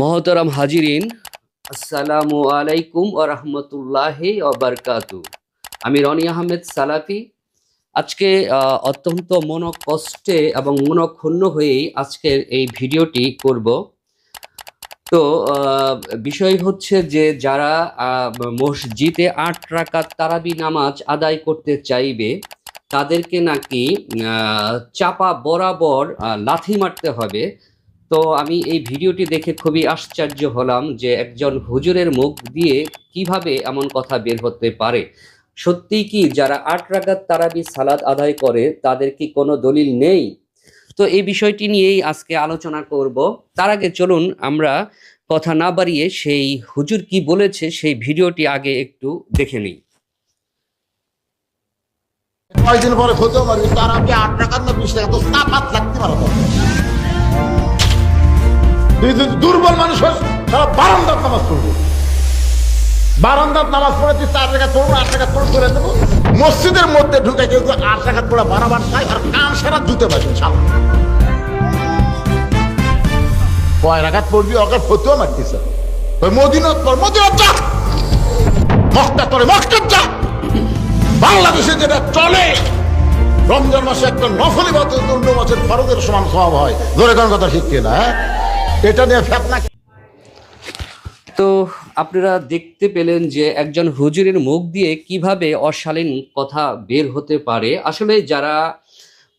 মহতরম হাজিরিন, আসসালামু আলাইকুম ও রহমতুল্লাহি বারকাতু। আমি রনি আহমেদ সালাফি। আজকে অত্যন্ত মনকষ্টে এবং মনক্ষুণ্ণ হয়েই আজকের এই ভিডিওটি করব। তো বিষয় হচ্ছে যে যারা মসজিদে আট রাকাত তারাবি নামাজ আদায় করতে চাইবে, তাদেরকে নাকি চাপা বরাবর লাথি মারতে হবে। তো আমি এই ভিডিওটি দেখে খুবই আশ্চর্য হলাম যে একজন হুজুরের মুখ দিয়ে কীভাবে এমন কথা বের হতে পারে। সত্যি কি যারা আট রাকাত তারাবি সালাদ আদায় করে, তাদের কি কোনো দলিল নেই? তো এই বিষয়টি নিয়েই আজকে আলোচনা করব। তার আগে চলুন আমরা কথা না বাড়িয়ে সেই হুজুর কি বলেছে সেই ভিডিওটি আগে একটু দেখে নিই। কয়েকদিন পরে হতেও পারবে তার আমি আট টাকা না বিশ টাকা তো তাপাত লাগতে পারো দুর্বল মানুষ হস, তারা বারান্দার নামাজ পড়ব। বারান্দার নামাজ পড়ে চার টাকা পড়ব, আট টাকা পড়ে করে দেবো মসজিদের মধ্যে ঢুকে কেউ আট টাকা পড়ে বারাবার খায় আর কান সারা জুতে পারবে রাখাত পড়বি? ওই করে বাংলাদেশে যেটা চলে, রমজান মাসে একটা নফলি বাদ মাসের ফরজের সমান স্বভাব হয়। ধরে কোন কথা ঠিক না হ্যাঁ? তো আপনারা দেখতে পেলেন যে একজন হুজুরের মুখ দিয়ে কীভাবে অশালীন কথা বের হতে পারে। আসলে যারা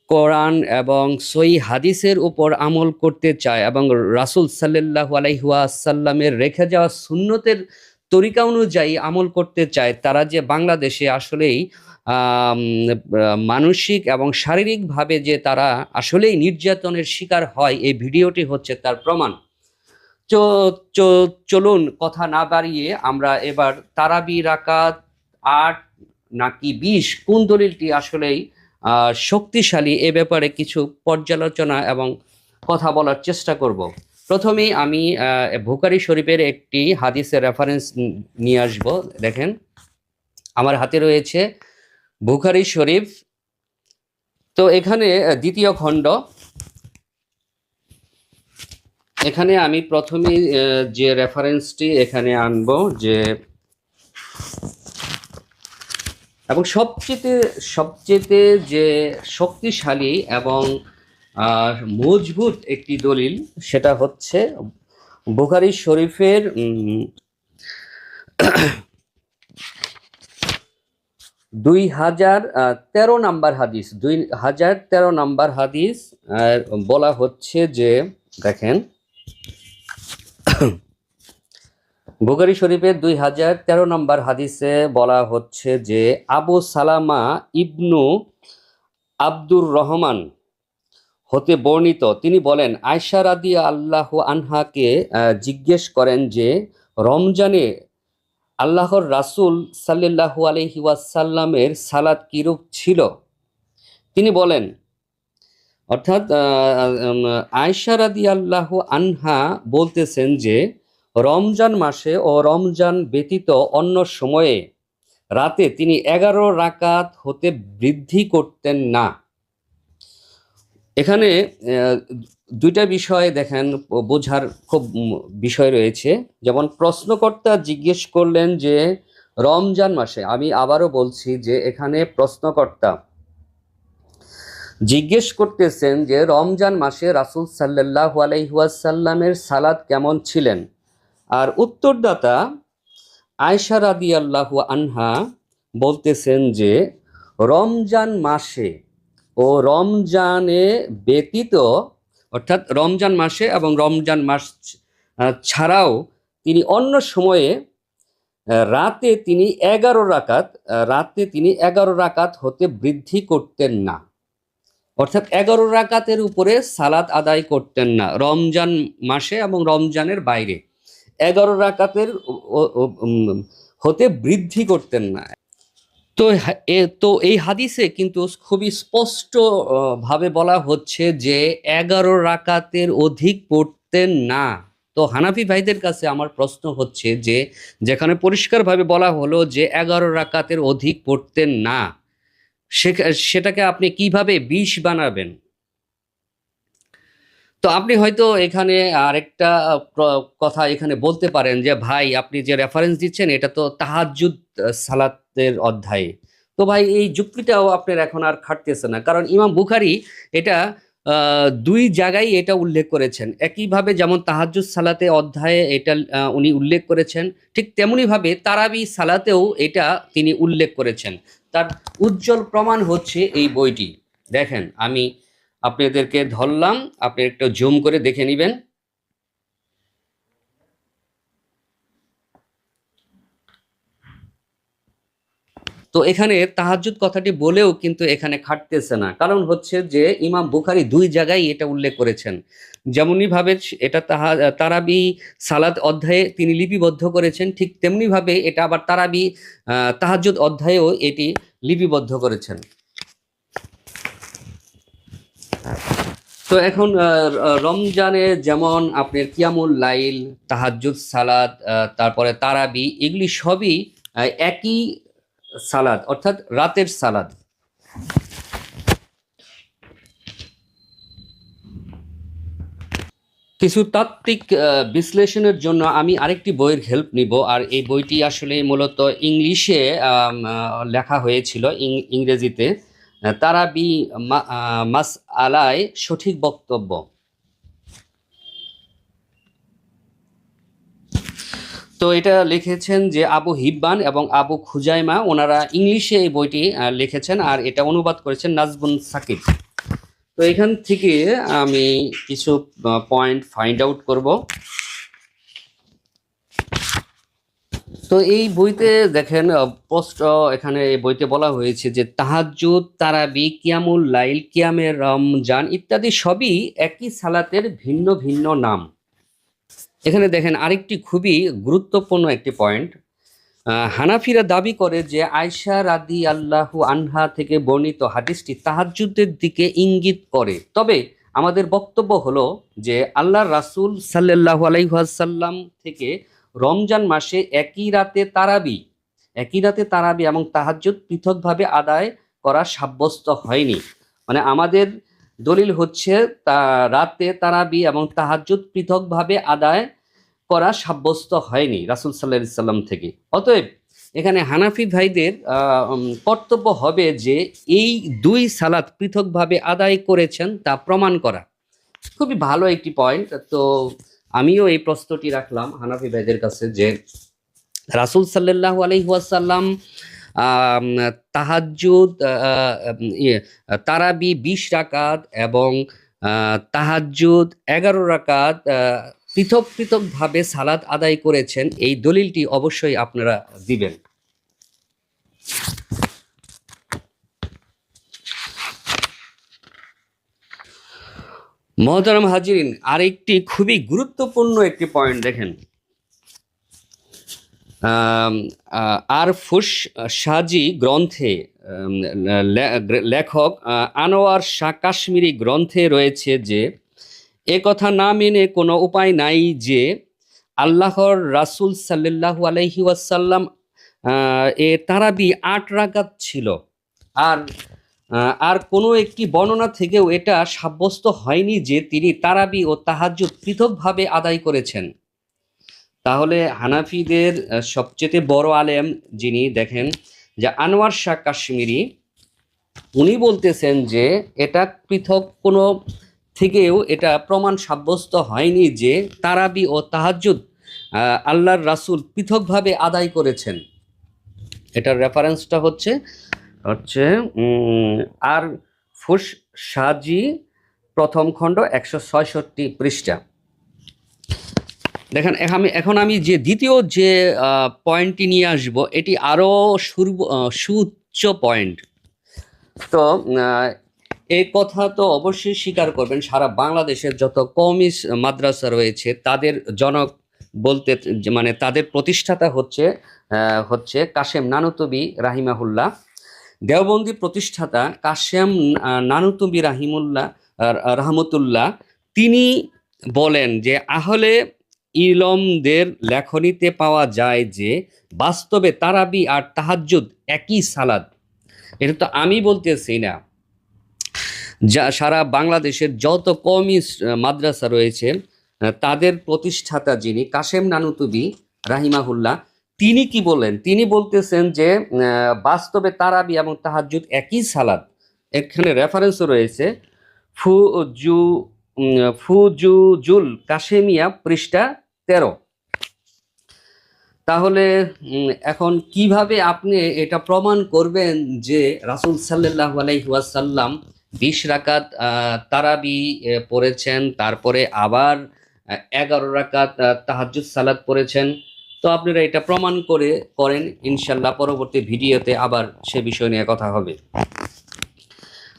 কোরআন এবং সই হাদিসের উপর আমল করতে চায় এবং রাসুল সাল্লাহ আলাইহাসাল্লামের রেখে যাওয়া সুন্নতের তরিকা অনুযায়ী আমল করতে চায়, তারা যে বাংলাদেশে আসলেই মানসিক এবং শারীরিকভাবে যে তারা আসলেই নির্যাতনের শিকার হয়, এই ভিডিওটি হচ্ছে তার প্রমাণ। চলুন কথা না বাড়িয়ে আমরা এবার তারাবি রাকাত আট নাকি বিশ কোন দলিলটি আসলেই শক্তিশালী এ ব্যাপারে কিছু পর্যালোচনা এবং কথা বলার চেষ্টা করব। প্রথমেই আমি বুখারী শরীফের একটি হাদিসের রেফারেন্স নিয়ে আসব, দেখেন। আমার হাতে রয়েছে বুখারী শরীফ। তো এখানে দ্বিতীয় খণ্ড। এখানে আমি প্রথমে যে রেফারেন্সটি এখানে আনব, যে এবং সবচেয়ে সবচেয়ে যে শক্তিশালী এবং আহ, মজবুত একটি দলিল সেটা হচ্ছে বুখারী শরীফের দুই হাজার তেরো নাম্বার হাদিস দুই হাজার তেরো নাম্বার হাদিস আর বলা হচ্ছে যে দেখেন বুখারী শরীফের দুই হাজার তেরো নম্বর হাদিসে বলা হচ্ছে যে আবু সালামা ইবনু আব্দুর রহমান হতে বর্ণিত। তিনি বলেন আয়সা রাদিয়া আল্লাহ আনহাকে জিজ্ঞেস করেন যে, রমজানে আল্লাহর রাসূল সাল্লাল্লাহু আলাইহি ওয়াসাল্লামের সালাত কিরূপ ছিল? তিনি বলেন, অর্থাৎ আয়সা রাদি আল্লাহ আনহা বলতেছেন যে, রমজান মাসে ও রমজান ব্যতীত অন্য সময়ে রাতে তিনি এগারো রাকাত হতে বৃদ্ধি করতেন না। এখানে দুইটা বিষয় দেখেন বোঝার খুব বিষয় রয়েছে। যেমন, প্রশ্নকর্তা জিজ্ঞেস করলেন যে, রমজান মাসে, আমি আবারও বলছি যে, এখানে প্রশ্নকর্তা জিজ্ঞেস করতেছেন যে, রমজান মাসে রাসূল সাল্লাল্লাহু আলাইহাসাল্লামের সালাদ কেমন ছিলেন? আর উত্তরদাতা আয়সা রাদিয়াল্লাহু আনহা বলতেছেন যে, রমজান মাসে ও রমজানে ব্যতীত, অর্থাৎ রমজান মাসে এবং রমজান মাস ছাড়াও তিনি অন্য সময়ে রাতে তিনি এগারো রাকাত রাতে তিনি এগারো রাকাত হতে বৃদ্ধি করতেন না। অর্থাৎ এগারো রাকাতের উপরে সালাত আদায় করতেন না, রমজান মাসে এবং রমজানের বাইরে। এগারো রাকাতের হতে বৃদ্ধি করতেন না। তো এ তো এই হাদিসে কিন্তু খুবই স্পষ্ট ভাবে বলা হচ্ছে যে এগারো রাকাতের অধিক পড়তেন না। তো হানাফি ভাইদের কাছে আমার প্রশ্ন হচ্ছে যে যেখানে পরিষ্কারভাবে বলা হলো যে এগারো রাকাতের অধিক পড়তেন না সেটাকে আপনি কীভাবে বিষ বানাবেন? তো আপনি হয়তো এখানে আরেকটা কথা এখানে বলতে পারেন যে ভাই আপনি যে রেফারেন্স দিচ্ছেন এটা তো তাহাজ্জুদ আহ, সালাতের অধ্যায়ে। তো ভাই, এই যুক্তিটাও আপনার এখন আর খাটতেছে না। কারণ ইমাম বুখারি এটা দুই জায়গায় এটা উল্লেখ করেছেন। একইভাবে যেমন তাহাজ্জুদ সালাতে অধ্যায়ে এটা উনি উল্লেখ করেছেন, ঠিক তেমনিভাবে তারাবি সালাতেও এটা তিনি উল্লেখ করেছেন। তার উজ্জ্বল প্রমাণ হচ্ছে এই বইটি। দেখেন, আমি আপনাদেরকে ধরলাম, আপনি একটু জুম করে দেখে নেবেন। তো এখানে তাহাজ্জুদ কথাটি বলেও কিন্তু এখানে খাটতেছে না। কারণ হচ্ছে যে ইমাম বুখারি দুই জায়গায় এটা উল্লেখ করেছেন। যেমনই ভাবে এটা তাহা তারাবি সালাদ অধ্যায়ে তিনি লিপিবদ্ধ করেছেন ঠিক তেমনি ভাবে এটা আবার তারাবি আহ, তাহাজ্জুদ অধ্যায়েও এটি লিপিবদ্ধ করেছেন। তো এখন রমজানে যেমন আপনার কিয়ামুল লাইল তাহাজ্জুদ সালাদ তারপরে তারাবি এগুলি সবই একই সালাদ, অর্থাৎ রাতের সালাদ। কিছু তাত্ত্বিক বিশ্লেষণের জন্য আমি আরেকটি বইয়ের হেল্প নিব, আর এই বইটি আসলে মূলত ইংলিশে লেখা হয়েছিল ইংরেজিতে। তারাবি মাস আলায় সঠিক বক্তব্য। তো এটা লিখেছেন যে আবু হিব্বান এবং আবু খুজাইমা, ওনারা ইংলিশে এই বইটি লিখেছেন আর এটা অনুবাদ করেছেন নাজবুন সাকিব। তো এখান থেকে আমি কিছু পয়েন্ট ফাইন্ড আউট করব। তো এই বইতে দেখেন পোস্ট এখানে এই বইতে বলা হয়েছে যে তাহাজ্জুদ, তারাবি, কিয়ামুল লাইল কিয়ামের রমজান ইত্যাদি সবই একই সালাতের ভিন্ন ভিন্ন নাম। এখানে দেখেন আরেকটি খুবই গুরুত্বপূর্ণ একটি পয়েন্ট হানাফিরা দাবি করে যে আয়সা রাদি আল্লাহু আনহা থেকে বর্ণিত হাদিসটি তাহাজ্জুদের দিকে ইঙ্গিত করে। তবে আমাদের বক্তব্য হলো যে আল্লাহ রাসূল সাল্লাল্লাহু আলাইহি ওয়াসাল্লাম থেকে রমজান মাসে একই রাতে তারাবি, একই রাতে তারাবি এবং তাহাজ্জুদ পৃথকভাবে আদায় করা সাব্যস্ত হয়নি। মানে আমাদের দলিল হচ্ছে তা রাতে তারাবি এবং তাহাজ্জুদ পৃথকভাবে আদায় করা সাব্যস্ত হয়নি রাসুল সাল্লাহ সাল্লাম থেকে। অতএব এখানে হানাফি ভাইদের কর্তব্য হবে যে এই দুই সালাত পৃথকভাবে আদায় করেছেন তা প্রমাণ করা। খুবই ভালো একটি পয়েন্ট তো আমিও এই প্রশ্নটি রাখলাম হানাফি ভাইদের কাছে যে রাসুল সাল্লাহ আলহিহাসাল্লাম তাহাজ্জুদ ইয়ে, তারাবি বিশ রাকাত এবং তাহাজ্জুদ এগারো রাকাত পৃথক পৃথকভাবে সালাদ আদায় করেছেন। এই দলিলটি অবশ্যই আপনারা দিবেন। মহতারাম হাজিরিন আরেকটি খুবই গুরুত্বপূর্ণ একটি পয়েন্ট দেখেন। আর ফুস সাজি গ্রন্থে লেখক আনোয়ার শাহ কাশ্মীরি গ্রন্থে রয়েছে যে, এ কথা না মেনে কোনো উপায় নাই যে, আল্লাহর রাসূল সাল্লাল্লাহু আলাইহি ওয়াসাল্লাম এ তারাবি আট রাকাত ছিল। আর আর কোনো একটি বর্ণনা থেকেও এটা সাব্যস্ত হয়নি যে তিনি তারাবি ও তাহাজ্জুদ পৃথকভাবে আদায় করেছেন। তাহলে হানাফিদের সবচেয়ে বড় আলেম যিনি দেখেন যে আনোয়ার শাহ কাশ্মীরি উনি বলতেছেন যে এটা পৃথক কোনো থেকেও এটা প্রমাণ সাব্যস্ত হয়নি যে তারাবি ও তাহাজ্জুদ আহ, আল্লাহর রাসূল পৃথকভাবে আদায় করেছেন। এটার রেফারেন্সটা হচ্ছে হচ্ছে আর ফুস সাজি প্রথম খণ্ড একশো ছয়ষট্টি পৃষ্ঠা। দেখেন আমি, এখন আমি যে দ্বিতীয় যে পয়েন্টটি নিয়ে আসব, এটি আরও সুউচ্চ পয়েন্ট তো এই কথা তো অবশ্যই স্বীকার করবেন, সারা বাংলাদেশের যত কওমি মাদ্রাসা রয়েছে, তাদের জনক বলতে মানে তাদের প্রতিষ্ঠাতা হচ্ছে হচ্ছে কাশেম নানুতবি রাহিমাহুল্লাহ। দেওবন্দি প্রতিষ্ঠাতা কাশেম নানুতবি রাহিমুল্লাহ রহমতুল্লাহ। তিনি বলেন যে, আহলে ইলমদের লেখনীতে পাওয়া যায় যে, বাস্তবে তারাবি আর তাহাজ্জুদ একই সালাদ। এটা তো আমি বলতেছি না। যা সারা বাংলাদেশের যত কমি মাদ্রাসা রয়েছে তাদের প্রতিষ্ঠাতা যিনি কাশেম নানুতুবি রাহিমাহুল্লাহ, তিনি কি বলেন? তিনি বলতেছেন যে বাস্তবে তারাবি এবং তাহাজ্জুদ একই সালাদ। এখানে রেফারেন্সও রয়েছে ফু জু ফুজুজুল কাশেমিয়া পৃষ্ঠা তেরো। তাহলে এখন কীভাবে আপনি এটা প্রমাণ করবেন যে রাসুল সাল্লাহ আলাইহাসাল্লাম বিশ রাকাত তারাবি পড়েছেন তারপরে আবার এগারো রাকাত আহ, তাহাজ্জুদ সালাত পড়েছেন? তো আপনারা এটা প্রমাণ করে করেন ইনশাল্লাহ পরবর্তী ভিডিওতে আবার সে বিষয় নিয়ে কথা হবে।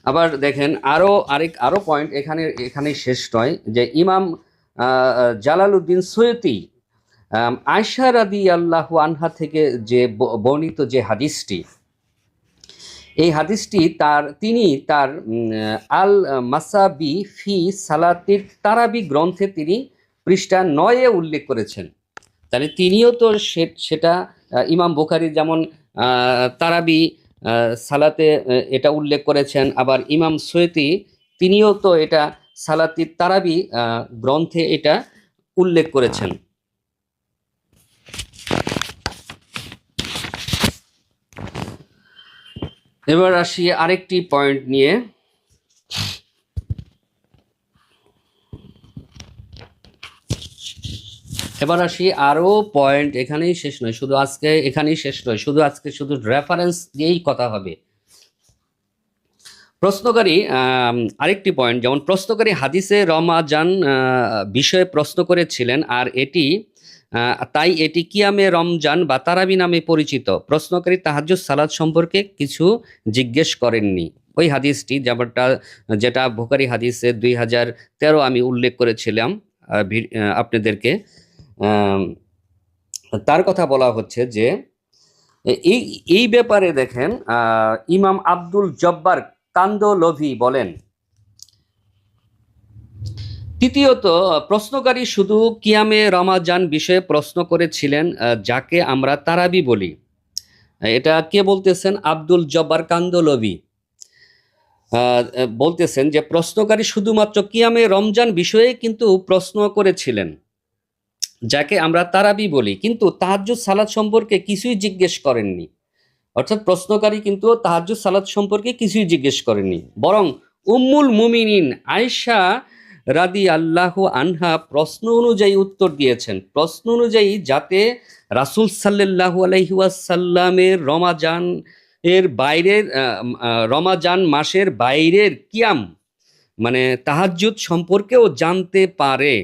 আবার দেখেন আরও আরেক আরও পয়েন্ট এখানে এখানে শেষ নয় যে ইমাম আহ, জালালউদ্দিন সৈয়দি আয়শা রাদি আল্লাহ আনহা থেকে যে বর্ণিত যে হাদিসটি এই হাদিসটি তার তিনি তার আল মাসাবি ফি সালাতির তারাবি গ্রন্থে তিনি পৃষ্ঠা নয়ে উল্লেখ করেছেন। তাহলে তিনিও তো সেটা ইমাম বুখারি যেমন তারাবি সালাতে এটা উল্লেখ করেছেন আবার ইমাম সৈয়দি তিনিও তো এটা সালাতির তারাবি গ্রন্থে এটা উল্লেখ করেছেন। এবার আসি আরেকটি পয়েন্ট নিয়ে। এবার আসি আরও পয়েন্ট, এখানেই শেষ নয়, শুধু আজকে, এখানেই শেষ নয়, শুধু আজকে শুধু রেফারেন্স দিয়েই কথা হবে। প্রশ্নকারী আরেকটি পয়েন্ট যেমন প্রশ্নকারী হাদিসে রমাজান বিষয়ে প্রশ্ন করেছিলেন, আর এটি তাই এটি কিয়ামে রমজান বা তারাবি নামে পরিচিত। প্রশ্নকারী তাহাজ্জুদ সালাদ সম্পর্কে কিছু জিজ্ঞেস করেননি। ওই হাদিসটি যেমনটা, যেটা ভোকারি হাদিসে দুই হাজার তেরো আমি উল্লেখ করেছিলাম আপনাদেরকে। তার কথা বলা হচ্ছে যে এই এই ব্যাপারে দেখেন ইমাম আব্দুল জব্বার কান্দলভি বলেন। তৃতীয়ত প্রশ্নকারী শুধু কিয়ামে রমাজান বিষয়ে প্রশ্ন করেছিলেন যাকে আমরা তারাবি বলি। এটা কে বলতেছেন? আব্দুল জব্বার কান্দলভি আহ, বলতেছেন যে প্রশ্নকারী শুধুমাত্র কিয়ামে রমজান বিষয়ে কিন্তু প্রশ্ন করেছিলেন যাকে আমরা তারাবি বলি। কিন্তু তাহাজ্জুদ সালাদ সম্পর্কে কিছুই জিজ্ঞেস করেননি। অর্থাৎ প্রশ্নকারী কিন্তু তাহাজ্জুদ সালাদ সম্পর্কে কিছুই জিজ্ঞেস করেনি। বরং উম্মুল মুমিনিন আয়শা রাদি আল্লাহ আনহা প্রশ্ন অনুযায়ী উত্তর দিয়েছেন। প্রশ্ন অনুযায়ী যাতে রাসুল সাল্লাহু আলাইহাসাল্লামের রমাজান এর বাইরের রমাজান মাসের বাইরের কিয়াম মানে তাহাজ্জুদ সম্পর্কেও জানতে পারে।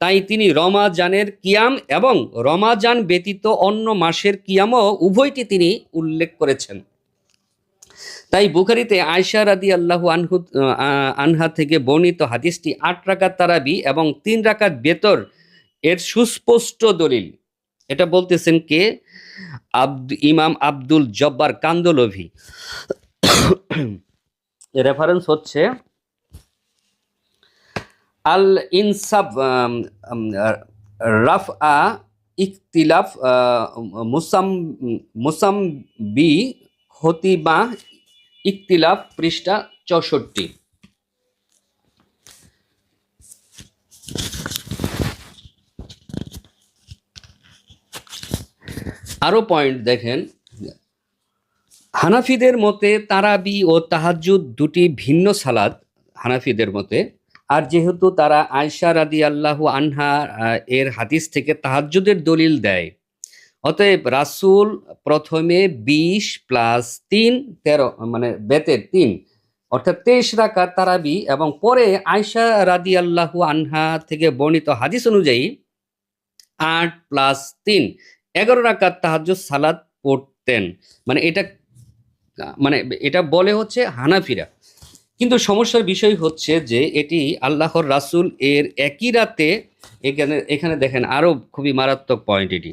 তাই তিনি রমাজানের কিয়াম এবং রমাজান ব্যতীত অন্য মাসের কিয়ামও উভয়টি তিনি উল্লেখ করেছেন। তাই বুখারিতে আয়সা রাদি আল্লাহ আনহু আনহা থেকে বর্ণিত হাদিসটি আট রাকাত তারাবি এবং তিন রাকাত বেতর এর সুস্পষ্ট দলিল। এটা বলতেছেন কে? আব্দ, ইমাম আব্দুল জব্বার কান্দলভি রেফারেন্স হচ্ছে আল ইনসাব রাফ আ ইকতিলাফ মুসাম মুসাম বি ইকতিলাফ পৃষ্ঠা চৌষট্টি। আরও পয়েন্ট দেখেন। হানাফিদের মতে তারাবি ও তাহাজ্জুদ দুটি ভিন্ন সালাদ, হানাফিদের মতে। আর যেহেতু তারা আয়সা রাদি আল্লাহ আনহা এর হাদিস থেকে তাহাজ্জুদের দলিল দেয়। অতএব রাসূল প্রথমে বিশ প্লাস তিন, তেরো মানে বেতের তিন, অর্থাৎ তেইশ রাকাত তারাবি এবং পরে আয়সা রাদি আল্লাহ আনহা থেকে বর্ণিত হাদিস অনুযায়ী আট প্লাস তিন, এগারো রাকাত তাহাজ্জুদ সালাদ পড়তেন। মানে এটা মানে এটা বলে হচ্ছে হানাফিরা। কিন্তু সমস্যার বিষয় হচ্ছে যে এটি আল্লাহর রাসূল এর একই রাতে এখানে এখানে দেখেন আরও খুবই মারাত্মক পয়েন্ট এটি।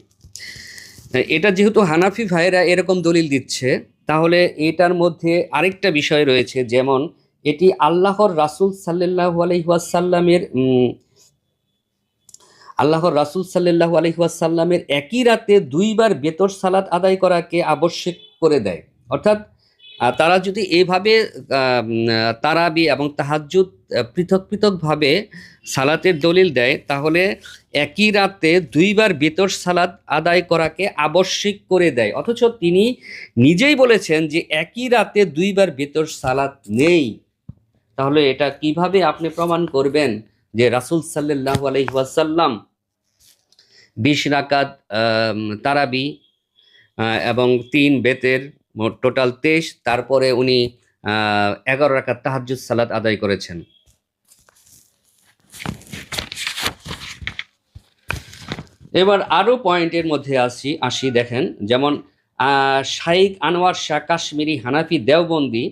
এটা যেহেতু হানাফি ভাইরা এরকম দলিল দিচ্ছে, তাহলে এটার মধ্যে আরেকটা বিষয় রয়েছে, যেমন এটি আল্লাহর রাসূল সাল্লাল্লাহু আলাইহি ওয়াসাল্লামের আল্লাহর রাসূল সাল্লাল্লাহু আলাইহি ওয়াসাল্লামের একই রাতে দুইবার বেতর সালাত আদায় করাকে আবশ্যক করে দেয়। অর্থাৎ তারা যদি উম, তারাবি এবং তাহাজ্জুদ আহ, পৃথক পৃথকভাবে সালাতের দলিল দেয় তাহলে একই রাতে দুইবার বেতর সালাত আদায় করাকে আবশ্যিক করে দেয়। অথচ তিনি নিজেই বলেছেন যে একই রাতে দুইবার বেতর সালাত নেই। তাহলে এটা কীভাবে আপনি প্রমাণ করবেন যে রাসূল সাল্লাল্লাহু আলাইহি ওয়াসাল্লাম বিশ রাকাত তারাবি এবং তিন বেতের মোট টোটাল তেইশ, তারপরে উনি এগারো রাকাত তাহাজ্জুদ সালাত আদায় করেছেন। এবার আরও পয়েন্টের মধ্যে আসি আসি দেখেন, যেমন শাইখ আনোয়ার শাহ কাশ্মীরি হানাফি দেওবন্দি,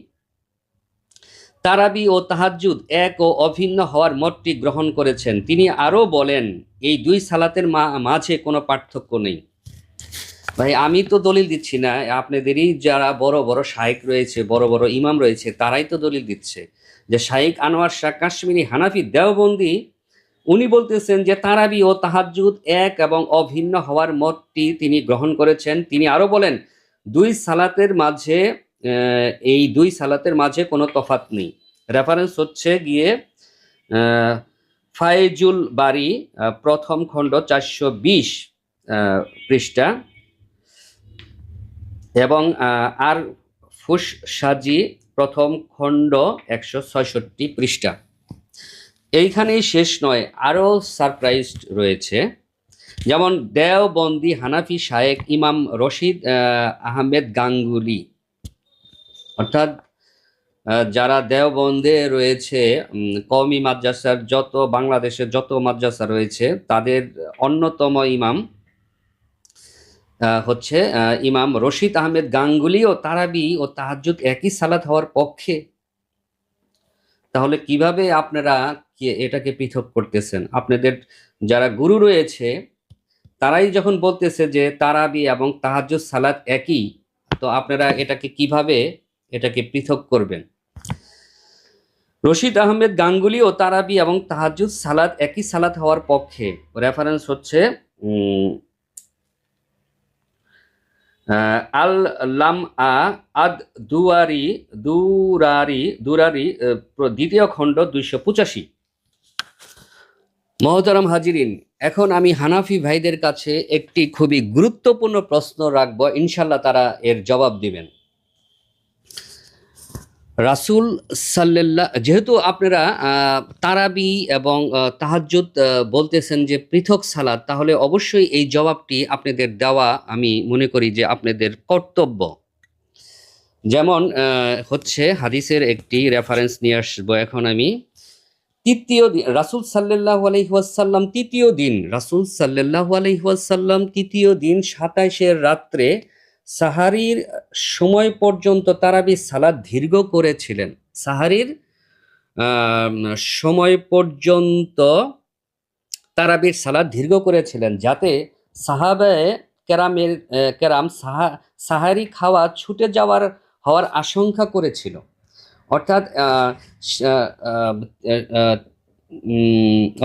তারাবি ও তাহাজ্জুদ এক ও অভিন্ন হওয়ার মতটি গ্রহণ করেছেন। তিনি আরও বলেন, এই দুই সালাতের মাঝে কোনো পার্থক্য নেই। ভাই আমি তো দলিল দিচ্ছি না আপনাদেরই যারা বড় বড় শাইক রয়েছে বড় বড় ইমাম রয়েছে তারাই তো দলিল দিচ্ছে। যে শাইক আনোয়ার শাহ কাশ্মীরি হানাফি দেওবন্দি উনি বলতেছেন যে তারাবি ও তাহাজ্জুদ এক এবং অভিন্ন হওয়ার মতটি তিনি গ্রহণ করেছেন। তিনি আরও বলেন দুই সালাতের মাঝে এই দুই সালাতের মাঝে কোনো তফাত নেই। রেফারেন্স হচ্ছে গিয়ে আহ, ফাইজুল বাড়ি প্রথম খণ্ড চারশো বিশ পৃষ্ঠা। এবং আর ফুস সাজি প্রথম খণ্ড একশো ছয়ষট্টি পৃষ্ঠা। এইখানেই শেষ নয়, আরও সারপ্রাইজ রয়েছে। যেমন, দেওবন্দি হানাফি শায়েক ইমাম রশিদ আহমেদ গাঙ্গুলি। অর্থাৎ যারা দেওবন্দে রয়েছে কওমি মাদ্রাসার যত, বাংলাদেশের যত মাদ্রাসা রয়েছে, তাদের অন্যতম ইমাম হচ্ছে ইমাম রশিদ আহমেদ গাঙ্গুলি ও তারাবি ও তাহাজ্জুদ একই সালাত হওয়ার পক্ষে। তাহলে কীভাবে আপনারা এটাকে পৃথক করতেছেন? আপনাদের যারা গুরু রয়েছে, তারাই যখন বলতেছে যে তারাবি এবং তাহাজ্জুদ সালাত একই, তো আপনারা এটাকে কীভাবে এটাকে পৃথক করবেন? রশিদ আহমেদ গাঙ্গুলি ও তারাবি এবং তাহাজ্জুদ সালাত একই সালাত হওয়ার পক্ষে। রেফারেন্স হচ্ছে আল লাম আ, আদ দুয়ারি, দুরারি দুরারি দ্বিতীয় খণ্ড দুইশো পঁচাশি। মহতারাম হাজিরিন, এখন আমি হানাফি ভাইদের কাছে একটি খুবই গুরুত্বপূর্ণ প্রশ্ন রাখব। ইনশাল্লাহ তারা এর জবাব দিবেন। রাসূল সাল্লাল্লাহ যেহেতু আপনারা তারাবি এবং আহ, তাহাজ্জুদ বলতেছেন যে পৃথক সালাদ তাহলে অবশ্যই এই জবাবটি আপনাদের দেওয়া আমি মনে করি যে আপনাদের কর্তব্য। যেমন হচ্ছে হাদিসের একটি রেফারেন্স নিয়ে আসব এখন আমি। তৃতীয় দিন রাসূল সাল্লাল্লাহু আলাইহি ওয়াসাল্লাম তৃতীয় দিন রাসূল সাল্লাল্লাহু আলাইহি ওয়াসাল্লাম তৃতীয় দিন সাতাইশের রাত্রে সাহারির সময় পর্যন্ত তারাবি সালাদ দীর্ঘ করেছিলেন। সাহারির সময় পর্যন্ত তারাবির সালাদ দীর্ঘ করেছিলেন যাতে সাহাবায়ে কেরামের কেরাম সাহা, সাহারি খাওয়া ছুটে যাওয়ার, হওয়ার আশঙ্কা করেছিল। অর্থাৎ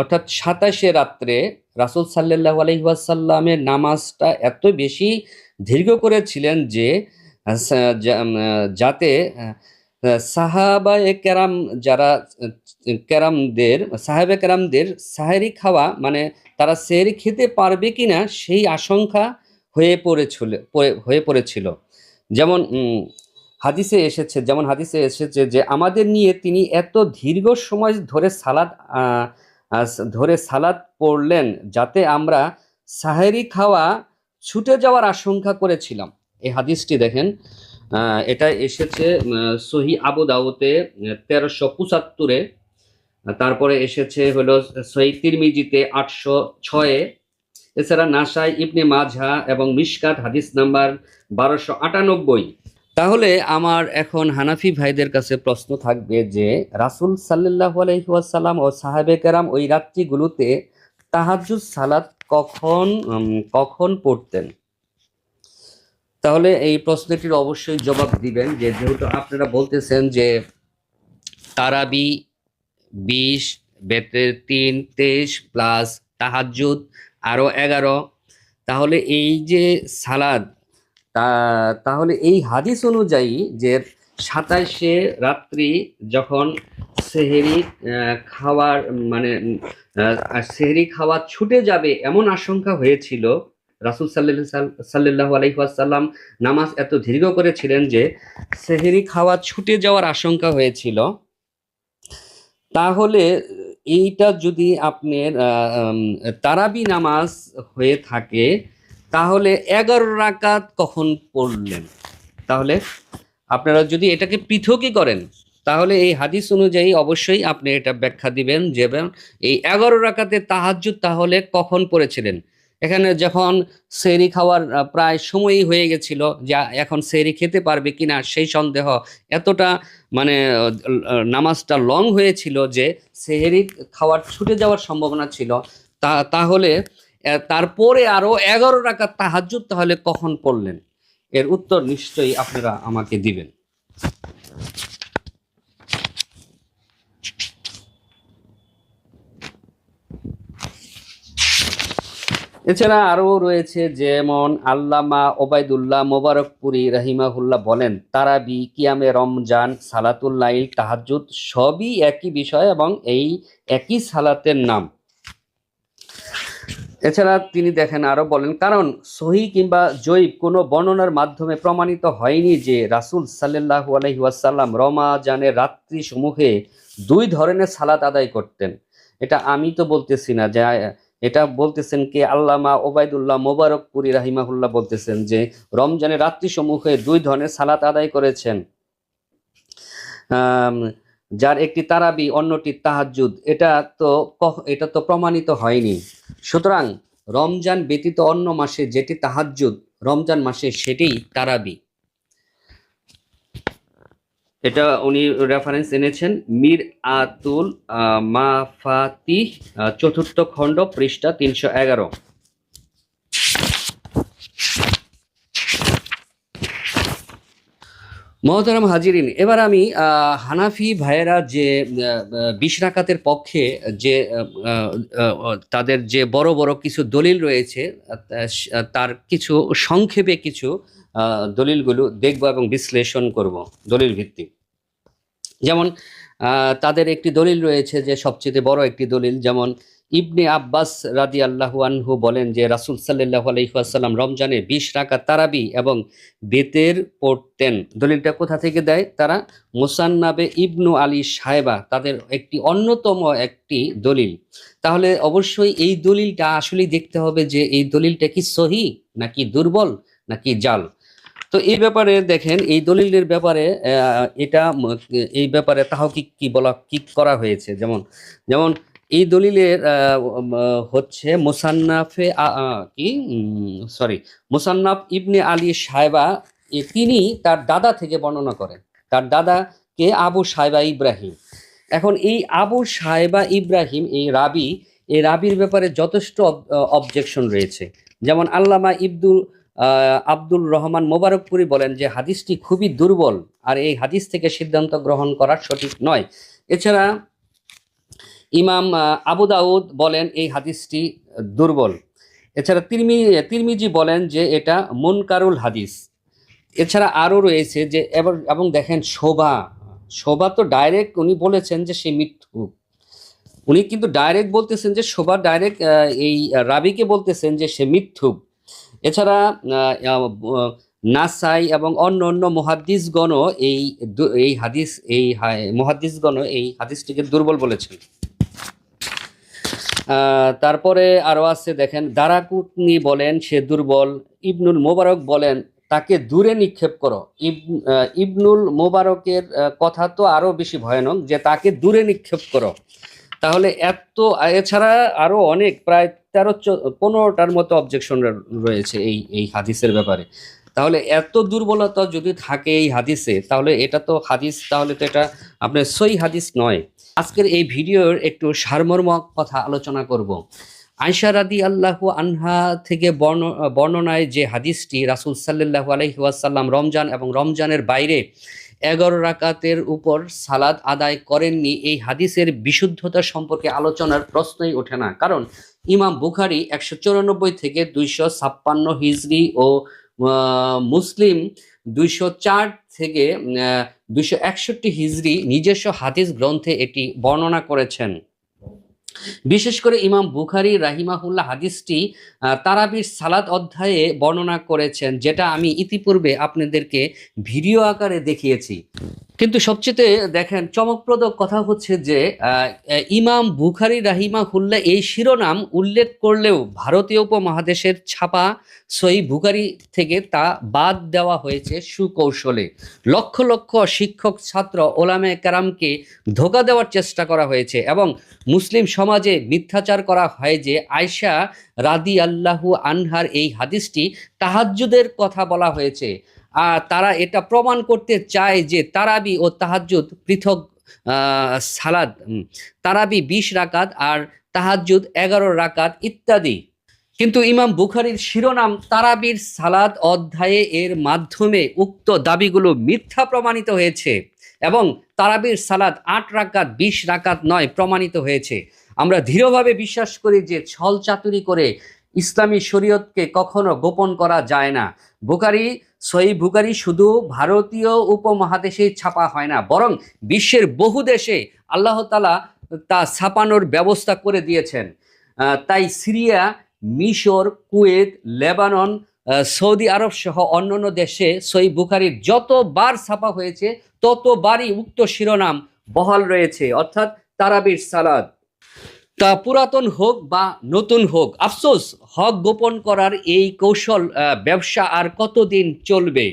অর্থাৎ সাতাশে রাত্রে রাসূল সাল্লাল্লাহু আলাইহি ওয়াসাল্লামের নামাজটা এত বেশি দীর্ঘ করেছিলেন যে যাতে আহ, সাহাবায়ে কেরাম যারা ক্যারামদের সাহাবে কেরামদের সাহেরি খাওয়া মানে তারা সেহরি খেতে পারবে কিনা সেই আশঙ্কা হয়ে পড়েছিল পড়ে- হয়ে পড়েছিল। যেমন হাদিসে এসেছে যেমন হাদিসে এসেছে যে আমাদের নিয়ে তিনি এত দীর্ঘ সময় ধরে সালাদ ধরে সালাদ পড়লেন যাতে আমরা সাহেরি খাওয়া ছুটে যাওয়ার আশঙ্কা করেছিলাম। এই হাদিসটি দেখেন এটা এসেছে সহি আবু দাউতে তেরোশো পঁচাত্তরে। তারপরে এসেছে হলো সহি তিরমিজিতে আটশো ছয়ে। এছাড়া নাসাই, ইবনে মাঝা এবং মিশকাত, হাদিস নাম্বার বারোশো আটানব্বই। তাহলে আমার এখন হানাফি ভাইদের কাছে প্রশ্ন থাকবে যে, রাসূল সাল্লাল্লাহু আলাইহি ওয়াসাল্লাম ও সাহাবে কেরাম ওই রাত্রিগুলোতে তাহাজ্জুদ, সালাত কখন কখন পড়তেন? তাহলে এই প্রশ্নটির অবশ্যই জবাব দিবেন যে, যেহেতু আপনারা বলতেছেন যে তারাবি বিশ, বেতের তিন, তেইশ প্লাস তাহাজ্জুদ আরও এগারো, তাহলে এই যে সালাদ তা, তাহলে এই হাদিস অনুযায়ী যে সাতাইশে রাত্রি যখন সেহেরি খাওয়ার মানে সেহেরি খাওয়া ছুটে যাবে এমন আশঙ্কা হয়েছিল, রাসুল সাল্লাহ আলহিহাসাল্লাম নামাজ এত দীর্ঘ করেছিলেন যে সেহেরি খাওয়া ছুটে যাওয়ার আশঙ্কা হয়েছিল। তাহলে এইটা যদি আপনার তারাবি নামাজ হয়ে থাকে তাহলে এগারো রাকাত কখন পড়লেন? তাহলে আপনারা যদি এটাকে পৃথকই করেন, তাহলে এই হাদিস অনুযায়ী অবশ্যই আপনি এটা ব্যাখ্যা দিবেন যে এই এগারো রাকাতে তাহাজ্জুদ তাহলে কখন পড়েছিলেন? এখানে যখন সেরি খাওয়ার প্রায় সময়ই হয়ে গেছিল যা এখন সেরি খেতে পারবে কিনা সেই সন্দেহ এতটা মানে নামাজটা লং হয়েছিল যে সেহেরি খাওয়ার, ছুটে যাওয়ার সম্ভাবনা ছিল। তা, তাহলে তারপরে আরও এগারো রাকাত তাহাজ্জুদ তাহলে কখন পড়লেন? এর উত্তর নিশ্চয়ই আপনারা আমাকে দিবেন। এছাড়া আরও রয়েছে যেমন আল্লামা ওবায়দুল্লাহ মোবারকপুরি রাহিমাহুল্লাহ বলেন, তারাবি, কিয়ামে রমজান সালাতুল্লাইল তাহাজ্জুদ সবই একই বিষয় এবং এই একই সালাতের নাম। এছাড়া তিনি দেখেন আরও বলেন, কারণ সহি কিংবা জৈব কোনো বর্ণনার মাধ্যমে প্রমাণিত হয়নি যে রাসূল সাল্লাল্লাহু আলাইহি ওয়াসাল্লাম রমাজানের রাত্রি সমূহে দুই ধরনের সালাত আদায় করতেন। এটা আমি তো বলতেছি না, যে এটা বলতেছেন কে? আল্লামা ওবায়দুল্লাহ মোবারকপুরি রাহিমাহুল্লাহ বলতেছেন যে রমজানের রাত্রি সমূহে দুই ধরনের সালাত আদায় করেছেন। যার একটি তারাবি, অন্যটি তাহাজ্জুদ। এটা তো এটা তো প্রমাণিত হয়নি। সুতরাং রমজান ব্যতীত অন্য মাসে যেটি তাহাজ্জুদ, রমজান মাসে সেটিই তারাবি। এটা উনি রেফারেন্স এনেছেন মীর আতুল মাফাতি চতুর্থ খণ্ড পৃষ্ঠা তিনশো এগারো। মহতারাম হাজিরিন, এবার আমি হানাফি ভাইয়েরা যে বিশ রাকাতের পক্ষে যে তাদের যে বড় বড় কিছু দলিল রয়েছে তার কিছু সংক্ষেপে কিছু দলিলগুলো দেখব এবং বিশ্লেষণ করব দলিল ভিত্তিক। যেমন তাদের একটি দলিল রয়েছে যে সবচেয়ে বড় একটি দলিল, যেমন ইবনে আব্বাস রাদি আল্লাহু আনহু বলেন যে রাসুল সাল্লাহ আলহিহাসাল্লাম রমজানে বিশ রাকাত তারাবি এবং বেতের পড়তেন। দলিলটা কোথা থেকে দেয়? তারা মুসান্নাবে ইবনু আলী সাহেবা, তাদের একটি অন্যতম একটি দলিল। তাহলে অবশ্যই এই দলিলটা আসলেই দেখতে হবে যে এই দলিলটা কি সহি নাকি দুর্বল নাকি জাল। তো এই ব্যাপারে দেখেন, এই দলিলের ব্যাপারে এটা এই ব্যাপারে তাহাও কি কি বলা, কি করা হয়েছে? যেমন যেমন এই দলিলের হচ্ছে মুসান্নাফে কি? সরি মুসান্নাফ ইবনে আলী সাহেবা তিনি তার দাদা থেকে বর্ণনা করেন। তার দাদা কে? আবু সাহেবা ইব্রাহিম। এখন এই আবু সাহেবা ইব্রাহিম, এই রাবি, এই রাবির ব্যাপারে যথেষ্ট অবজেকশন রয়েছে। যেমন আল্লামা ইবদুল আব্দুল রহমান মোবারকপুরি বলেন যে, হাদিসটি খুবই দুর্বল, আর এই হাদিস থেকে সিদ্ধান্ত গ্রহণ করা সঠিক নয়। এছাড়া ইমাম আবু দাউদ বলেন এই হাদিসটি দুর্বল। এছাড়া তিরমি, তিরমিজি বলেন যে এটা মুনকারুল হাদিস। এছাড়া আরও রয়েছে যে এবং দেখেন শোভা। শোভা তো ডাইরেক্ট উনি বলেছেন যে সে মিথ্যু। উনি কিন্তু ডাইরেক্ট বলতেছেন যে শোভা ডাইরেক্ট এই রাবিকে বলতেছেন যে সে মিথ্যুক এছাড়া নাসাই এবং অন্য অন্য মহাদ্দিসগণও এই এই হাদিস, এই মহাদ্দিসগণও এই হাদিসটিকে দুর্বল বলেছেন। তারপরে আরও আছে, দেখেন, দারাকুতনি বলেন, সে দুর্বল। ইবনুল মোবারক বলেন, তাকে দূরে নিক্ষেপ করো। ইব- ইবনুল মোবারকের কথা তো আরও বেশি ভয়ানক যে তাকে দূরে নিক্ষেপ করো। তাহলে এত, এছাড়া আরও অনেক, প্রায় তেরো চো- পনেরোটার মতো অবজেকশন রয়েছে এই এই হাদিসের ব্যাপারে। তাহলে এত দুর্বলতা যদি থাকে এই হাদিসে, তাহলে এটা তো হাদিস, তাহলে তো এটা আপনার সই হাদিস নয়। আজকের এই ভিডিওর একটু সারমর্ম কথা আলোচনা করব। আয়সা রাদি আল্লাহ আনহা থেকে বর্ণ, বর্ণনায় যে হাদিসটি রাসুল সাল্লাহ আলহি ওয়াসাল্লাম রমজান এবং রমজানের বাইরে এগারো রাকাতের উপর সালাদ আদায় করেননি, এই হাদিসের বিশুদ্ধতা সম্পর্কে আলোচনার প্রশ্নই ওঠে না। কারণ ইমাম বুখারি একশো চুরানব্বই থেকে দুইশো ছাপ্পান্ন হিজরি ও মুসলিম দুইশো চার থেকে দুইশো একষট্টি হিজড়ি নিজস্ব হাদিস গ্রন্থে এটি বর্ণনা করেছেন। বিশেষ করে ইমাম বুখারি রাহিমাহুল্লাহ হাদিসটি তারাবির সালাদ অধ্যায়ে বর্ণনা করেছেন, যেটা আমি ইতিপূর্বে আপনাদেরকে ভিডিও আকারে দেখিয়েছি। কিন্তু সবচেয়ে দেখেন চমকপ্রদ কথা হচ্ছে যে ইমাম বুখারি রাহিমাহুল্লাহ এই শিরোনাম উল্লেখ করলেও ভারতীয় উপমহাদেশের ছাপা সই বুখারি থেকে তা বাদ দেওয়া হয়েছে সুকৌশলে। লক্ষ লক্ষ শিক্ষক, ছাত্র, ওলামে কারামকে ধোকা দেওয়ার চেষ্টা করা হয়েছে এবং মুসলিম সমাজে মিথ্যাচার করা হয় যে, আয়শা রাদি আল্লাহু আনহার এই হাদিসটি তাহাজ্জুদের কথা বলা হয়েছে। তারা এটা প্রমাণ করতে চায় যে তারাবি ও তাহাজ্জুদ পৃথক সালাদ তারাবি বিশ রাকাত আর তাহাজ্জুদ এগারো রাকাত ইত্যাদি। কিন্তু ইমাম বুখারির শিরোনাম তারাবির সালাদ অধ্যায়ে এর মাধ্যমে উক্ত দাবিগুলো মিথ্যা প্রমাণিত হয়েছে এবং তারাবির সালাদ আট রাকাত, বিশ রাকাত নয় প্রমাণিত হয়েছে। আমরা দৃঢ়ভাবে বিশ্বাস করি যে ছল চাতুরি করে ইসলামী শরীয়তকে কখনো গোপন করা যায় না। বুকারি সই বুকারি শুধু ভারতীয় উপমহাদেশেই ছাপা হয় না, বরং বিশ্বের বহু দেশে আল্লাহ তালা তা ছাপানোর ব্যবস্থা করে দিয়েছেন। তাই সিরিয়া, মিশর, কুয়েত, লেবানন সৌদি আরব সহ অন্যান্য দেশে সই বুখারির যতবার ছাপা হয়েছে, ততবারই উক্ত শিরোনাম বহাল রয়েছে। অর্থাৎ তারাবির সালাদ। তা পুরাতন হোক বা নতুন হোক, আফসোস, হক গোপন করার এই কৌশল ব্যবসা আর কতদিন চলবে?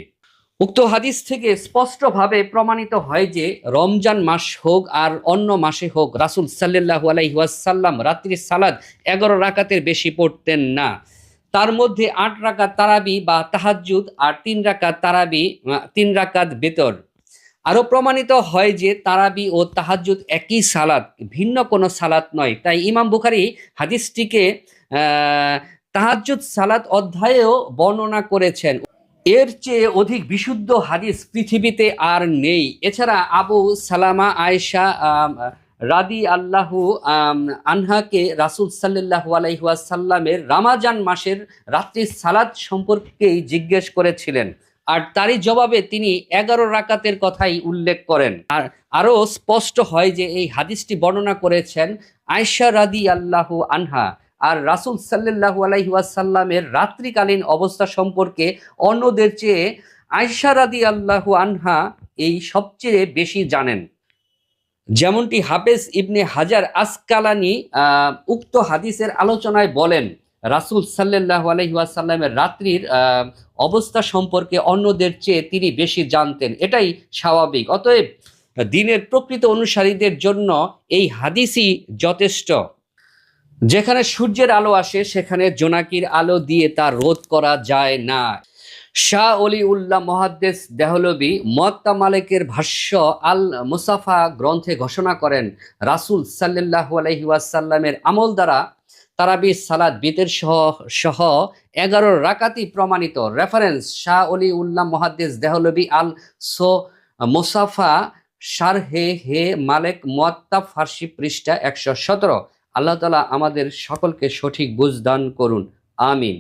উক্ত হাদিস থেকে স্পষ্টভাবে প্রমাণিত হয় যে রমজান মাস হোক আর অন্য মাসে হোক, রাসুল সাল্লাহু আলাইহাসাল্লাম রাত্রি সালাদ এগারো রাকাতের বেশি পড়তেন না। তার মধ্যে আট রাকাত তারাবি বা তাহাজ্জুদ আর তিন রাকাত তারাবি তিন রাকাত বেতর। আরও প্রমাণিত হয় যে তারাবি ও তাহাজ্জুদ একই সালাদ ভিন্ন কোনো সালাত নয়। তাই ইমাম বুখারি হাদিসটিকে আহ, তাহাজ্জুদ সালাত অধ্যায়েও বর্ণনা করেছেন। এর চেয়ে অধিক বিশুদ্ধ হাদিস পৃথিবীতে আর নেই। এছাড়া আবু সালামা আয়েশা রাদি আল্লাহু আনহাকে রাসুল সাল্লাহু আলাইহাসাল্লামের রামাজান মাসের রাত্রি সালাদ সম্পর্কেই জিজ্ঞেস করেছিলেন। আর তারই জবাবে তিনি এগারো রাকাতের কথাই উল্লেখ করেন। আর আরও স্পষ্ট হয় যে এই হাদিসটি বর্ণনা করেছেন আয়সা রাদি আল্লাহু আনহা। আর রাসুল সাল্লাহু আলাইহাসাল্লামের রাত্রিকালীন অবস্থা সম্পর্কে অন্যদের চেয়ে আয়সা রাদি আল্লাহু আনহা এই সবচেয়ে বেশি জানেন। যেমনটি হাফেজ ইবনে হাজার আসকালানি উক্ত হাদিসের আলোচনায় বলেন রাসুল সাল্লাহ আলহিহাসাল্লামের রাত্রির অবস্থা সম্পর্কে অন্যদের চেয়ে তিনি বেশি জানতেন। এটাই স্বাভাবিক। অতএব দিনের প্রকৃত অনুসারীদের জন্য এই হাদিসই যথেষ্ট। যেখানে সূর্যের আলো আসে, সেখানে জোনাকির আলো দিয়ে তা রোধ করা যায় না। শাহ অলি উল্লাহ মহাদ্দেস দেহলবি মত্তা মালিকের ভাষ্য আল মুসাফা গ্রন্থে ঘোষণা করেন, রাসুল সাল্লাহু আলহি ওয়াসাল্লামের আমল দ্বারা তারাবি সালাদ বিতের সহ সহ এগারো রাকাতি প্রমাণিত। রেফারেন্স শাহ অলি উল্লাহ মহাদ্দেস দেহলবি আল সো মোসাফা সার হে হে মালেক মোয়াত্তা ফার্সি পৃষ্ঠা একশো সতেরো। আল্লাহ তালা আমাদের সকলকে সঠিক বুঝদান করুন। আমিন।